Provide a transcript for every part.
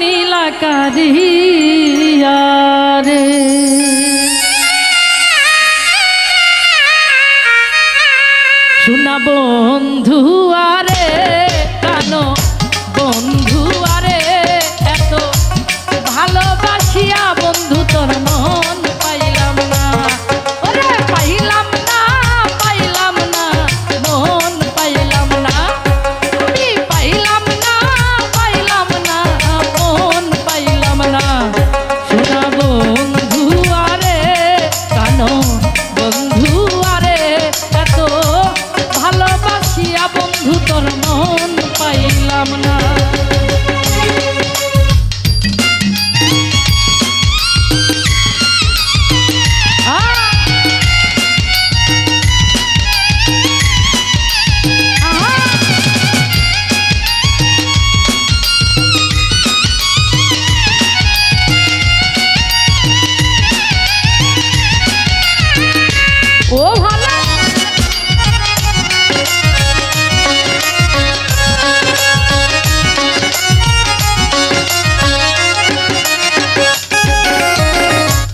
নীলাকারিয়া রে। শোনাবো পাইলাম না।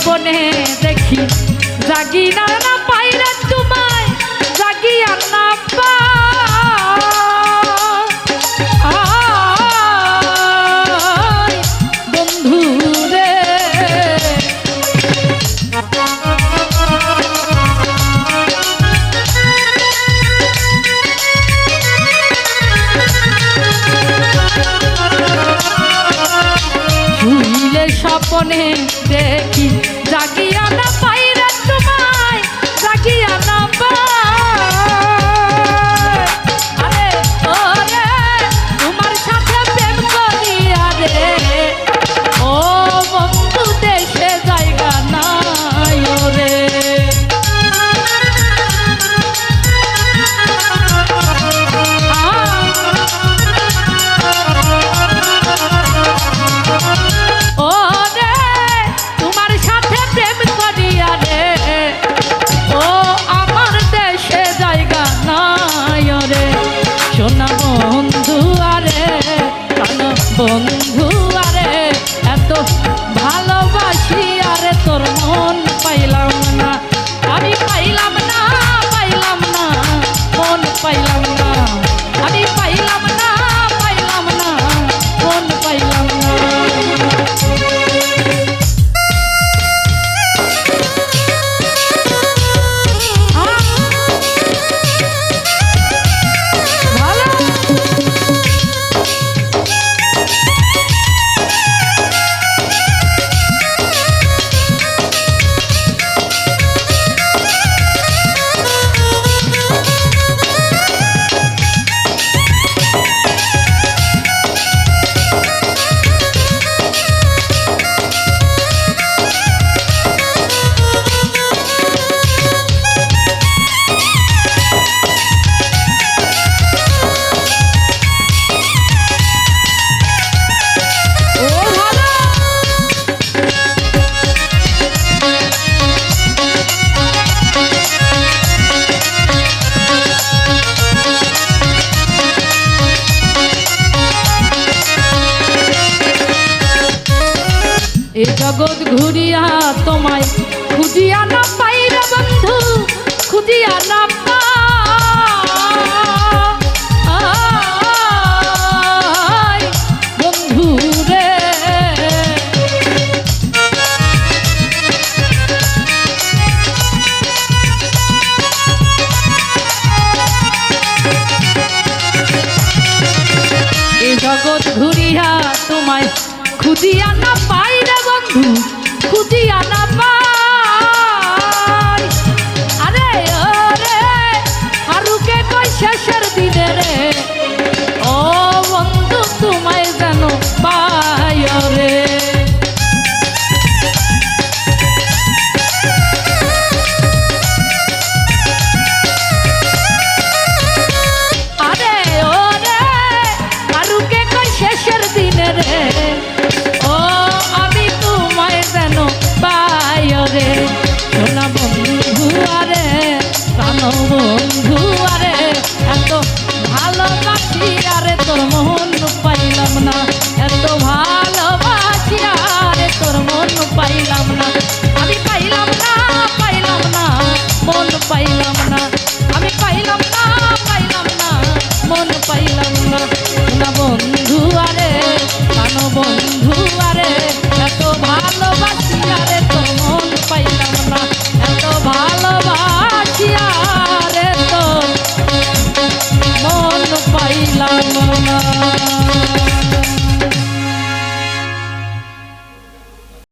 সপনে দেখি। জাগি না না পাইরা তোমায় জাগিয়া না স্বপনে দেখি। এ জগৎ ঘুরিয়া তোমায় খুঁজিয়া না পাই রে বন্ধু, খুঁজিয়া না পাই বন্ধু রে। জগৎ ঘুরিয়া তোমায় খুঁজিয়া না